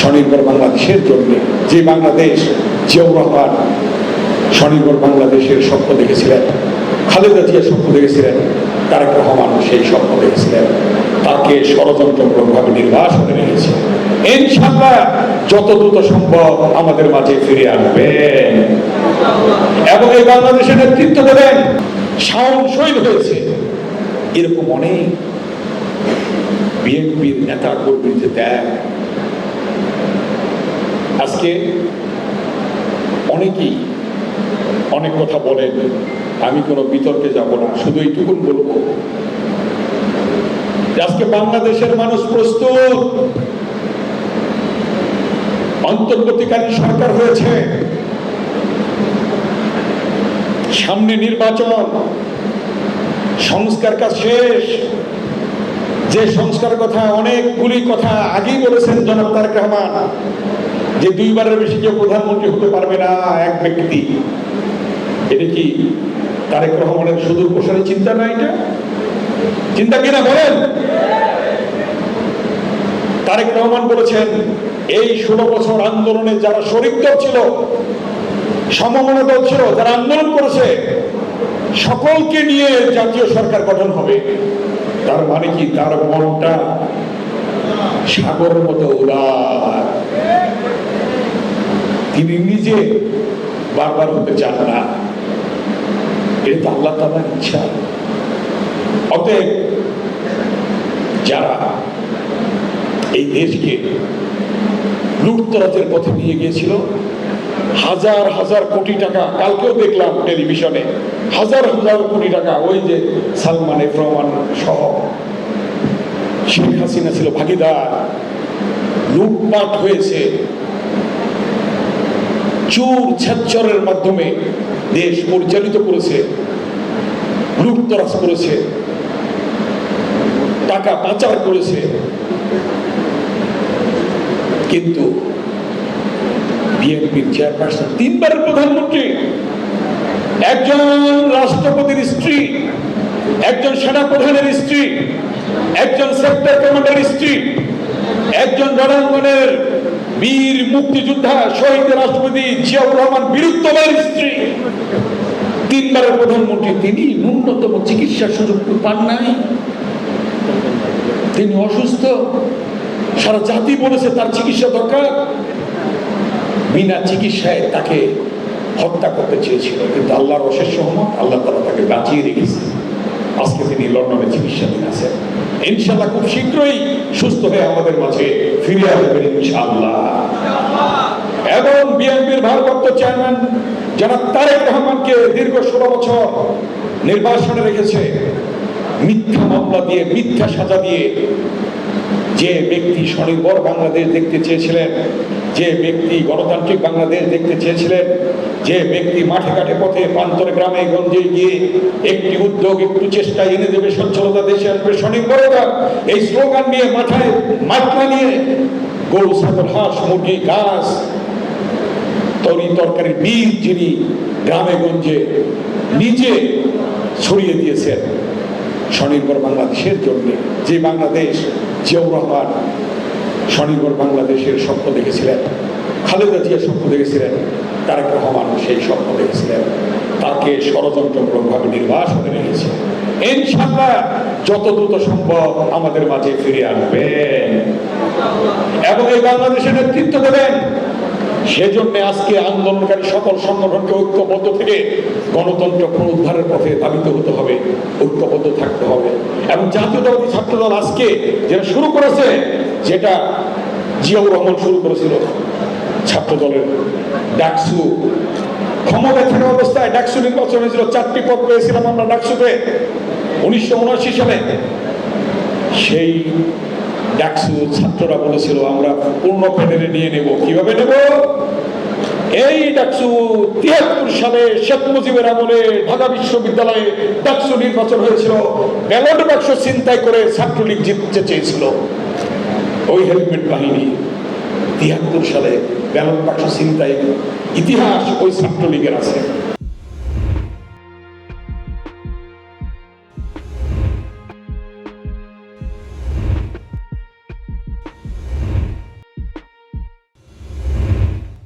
স্বনির্ভর বাংলাদেশের জন্য যে বাংলাদেশ জিয়াউর স্বনির্ভর বাংলাদেশের স্বপ্ন দেখেছিলেন, খালেদা জিয়া স্বপ্ন দেখেছিলেন, তারেক রহমান সেই স্বপ্ন দেখেছিলেন, তাকে ষড়যন্ত্রমূলকভাবে নির্বাসনে রেখেছে। ইনশাল্লাহ যত দ্রুত সম্ভব আমাদের মাঝে ফিরে আসবেন এবং এই বাংলাদেশের নেতৃত্ব দেবেন, শাওন হয়েছে। এরকম অনেক বিএনপির নেতা কর্মী যে দেয় আজকে অনেকেই অনেক কথা বলেন, আমি কোনো বিতর্কে যাব না, শুধু এইটুকুন বলব। আজকে বাংলাদেশের মানুষ প্রস্তুত। অন্তর্বর্তীকালীন সরকার হয়েছে। সামনে নির্বাচন, সংস্কার কাজ শেষ। যে সংস্কার কথা, অনেকগুলি কথা আগেই বলেছেন জনাব তারেক রহমান। যে দুইবারের বেশি কেউ প্রধানমন্ত্রী হতে পারবে না, এক ব্যক্তি। এটা কি তারেক রহমানের সুদূর প্রসারী চিন্তা না এটা? চিন্তা কিনা বলেন? তারেক রহমান বলেছেন, এই ষোলো বছর আন্দোলনে যারা শরিক দল ছিল, সমমনা দল ছিল, যারা আন্দোলন করেছে, সকলকে নিয়ে জাতীয় সরকার গঠন হবে। তার মানে কি? তার মনটা সাগরের মতো উদার। তিনি নিজে বারবার হতে চান না। এটা আল্লাহ তালার ইচ্ছা। অতএব যারা এই দেশকে লুটতরাজের পথে নিয়ে গিয়েছিল, হাজার হাজার কোটি টাকা, কালকেও দেখলাম টেলিভিশনে, হাজার হাজার কোটি টাকা, ওই যে সালমান রহমান সহ শেখ হাসিনা ছিল ভাগিদার, লুটপাট হয়েছে। চুর ছেচ্চরের মাধ্যমে দেশ পরিচালিত করেছে, লুটতরাজ করেছে, টাকা পাচার করেছে। কিন্তু বিএনপির চেয়ারপারসন তিনবারের প্রধানমন্ত্রী, একজন রাষ্ট্রপতির স্ত্রী, একজন সেনা প্রধানের স্ত্রী, একজন সেক্টর কমান্ডার স্ত্রী, একজন রণাঙ্গনের বীর মুক্তিযোদ্ধা, শহীদ রাষ্ট্রপতি জিয়াউর রহমান বীরুত্তমের স্ত্রী। তিনবারের প্রধানমন্ত্রী তিনি, ন্যূনতম চিকিৎসার সুযোগ পান নাই। তিনি অসুস্থ, সারা জাতি বলেছে তার চিকিৎসা দরকার। বিনা চিকিৎসায় তাকে হত্যা করতে চেয়েছিল, কিন্তু আল্লাহর অশেষ সহমত আল্লাহ তালা তাকে বাঁচিয়ে রেখেছে। আজকে তিনি লন্ডনে চিকিৎসাধীন আছেন ইনশাল্লাহ খুব শীঘ্রই সুস্থ হয়ে আমাদের মাঝে ফিরে আসবেন ইনশাআল্লাহ। এবং বিএনপির ভারপ্রাপ্ত চেয়ারম্যান যারা তারেক রহমানকে দীর্ঘ ষোলো বছর নির্বাসনে রেখেছে। মিথ্যা মামলা দিয়ে, মিথ্যা সাজা দিয়ে যে ব্যক্তি স্বনির্ভর বাংলাদেশ দেখতে চেয়েছিলেন যে ব্যক্তি গণতান্ত্রিক বাংলাদেশ দেখতে চেয়েছিলেন, যে ব্যক্তি মাঠে ঘাটে পথে প্রান্তরে গ্রামে গঞ্জে গিয়ে একটি উদ্যোগ, একটু চেষ্টা এনে দেবে সচ্ছলতা দেশে আসবে স্বনির্ভরতা এই স্লোগান নিয়ে মাথায় মাঠা নিয়ে গরু ছাগল, হাঁস, মুরগি গাছ তরি তরকারির বীজ যিনি গ্রামে গঞ্জে নিজে ছড়িয়ে দিয়েছেন, স্বনির্ভর বাংলাদেশের জন্য যে বাংলাদেশ জিয়াউর রহমান স্বনির্ভর বাংলাদেশের স্বপ্ন দেখেছিলেন। খালেদা জিয়া স্বপ্ন দেখেছিলেন। তারেক রহমান সেই স্বপ্ন দেখেছিলেন। তাকে ষড়যন্ত্রমূলকভাবে নির্বাসনে রেখেছে। ইনশাল্লাহ যত দ্রুত সম্ভব আমাদের মাঝে ফিরে আসবেন এবং এই বাংলাদেশের নেতৃত্ব দেবেন। সেজন্য আজকে আন্দোলনকারী সকল সংগঠনকে ঐক্যবদ্ধ থেকে গণতন্ত্র পুনরুদ্ধারের পথে ধাবিত হতে হবে, ঐক্যবদ্ধ থাকতে হবে। এবং ছাত্র দল আজকে যেটা শুরু করেছে যেটা জিয়াউর রহমান শুরু করেছিল। ছাত্র দলের ডাকসু। ক্ষমতায় থাকা অবস্থায় ডাকসু নির্বাচন হয়েছিল। চারটি পদ পেয়েছিলাম আমরা ডাকসুতে। উনিশশো উনআশি সালে সেই ডাকসু ছাত্ররা বলেছিল, আমরা পূর্ণ প্যানেলে নিয়ে নেব। কীভাবে নেব? এই ডাকসু তিয়াত্তর সালে শেখ মুজিবের আমলে ঢাকা বিশ্ববিদ্যালয়ে ডাকসু নির্বাচন হয়েছিল। ব্যালট বাক্স চিন্তাই করে ছাত্রলীগ জিততে চেয়েছিল। ওই হেলমেট বাহিনী তিয়াত্তর সালে ব্যালট বাক্স চিন্তায় ইতিহাস ওই ছাত্রলীগের আছে।